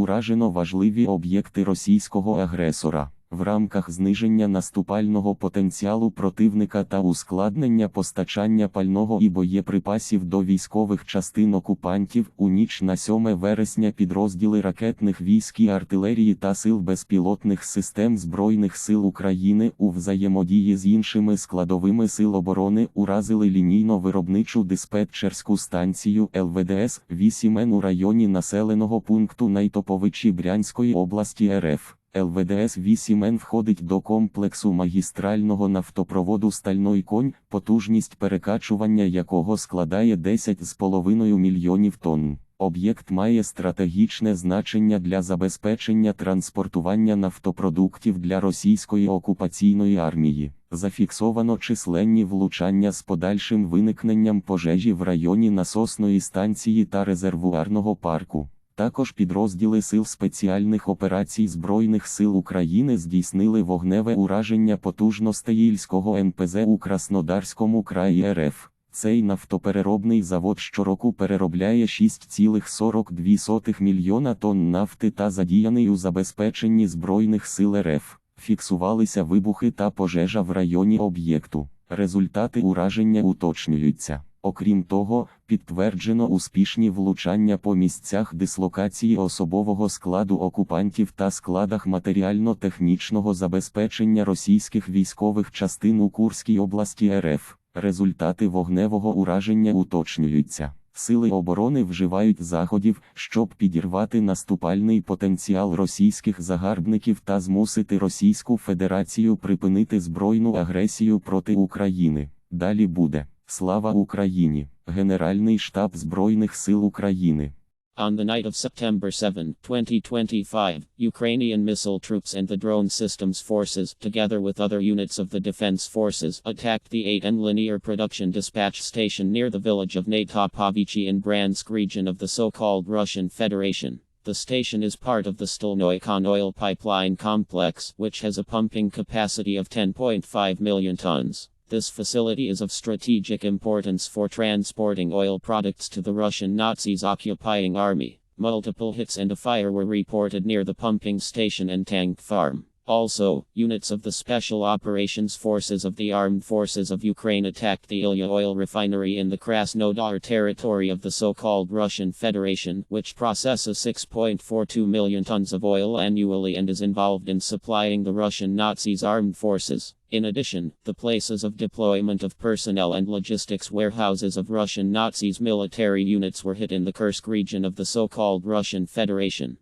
Уражено важливі об'єкти російського агресора. В рамках зниження наступального потенціалу противника та ускладнення постачання пального і боєприпасів до військових частин окупантів у ніч на 7 вересня підрозділи ракетних військ і артилерії та сил безпілотних систем Збройних сил України у взаємодії з іншими складовими сил оборони уразили лінійно-виробничу диспетчерську станцію ЛВДС 8Н у районі населеного пункту Найтоповичі Брянської області РФ. ЛВДС 8Н входить до комплексу магістрального нафтопроводу Стальной конь, потужність перекачування якого складає 10,5 мільйонів тонн. Об'єкт має стратегічне значення для забезпечення транспортування нафтопродуктів для російської окупаційної армії. Зафіксовано численні влучання з подальшим виникненням пожежі в районі насосної станції та резервуарного парку. Також підрозділи Сил спеціальних операцій Збройних сил України здійснили вогневе ураження потужностей Ільського НПЗ у Краснодарському краї РФ. Цей нафтопереробний завод щороку переробляє 6,42 мільйона тонн нафти та задіяний у забезпеченні Збройних сил РФ. Фіксувалися вибухи та пожежа в районі об'єкту. Результати ураження уточнюються. Окрім того, підтверджено успішні влучання по місцях дислокації особового складу окупантів та складах матеріально-технічного забезпечення російських військових частин у Курській області РФ. Результати вогневого ураження уточнюються. Сили оборони вживають заходів, щоб підірвати наступальний потенціал російських загарбників та змусити Російську Федерацію припинити збройну агресію проти України. Далі буде. Слава Україні! Генеральний штаб Збройних сил України. On the night of September 7, 2025, Ukrainian missile troops and the drone systems forces, together with other units of the defense forces, attacked the 8N linear production dispatch station near the village of Natopovichi in Bransk region of the so-called Russian Federation. The station is part of the Stolnoikon oil pipeline complex, which has a pumping capacity of 10.5 million tons. This facility is of strategic importance for transporting oil products to the Russian Nazis occupying army. Multiple hits and a fire were reported near the pumping station and tank farm. Also, units of the Special Operations Forces of the Armed Forces of Ukraine attacked the Ilya oil refinery in the Krasnodar territory of the so-called Russian Federation, which processes 6.42 million tons of oil annually and is involved in supplying the Russian Nazis' armed forces. In addition, the places of deployment of personnel and logistics warehouses of Russian Nazis military units were hit in the Kursk region of the so-called Russian Federation.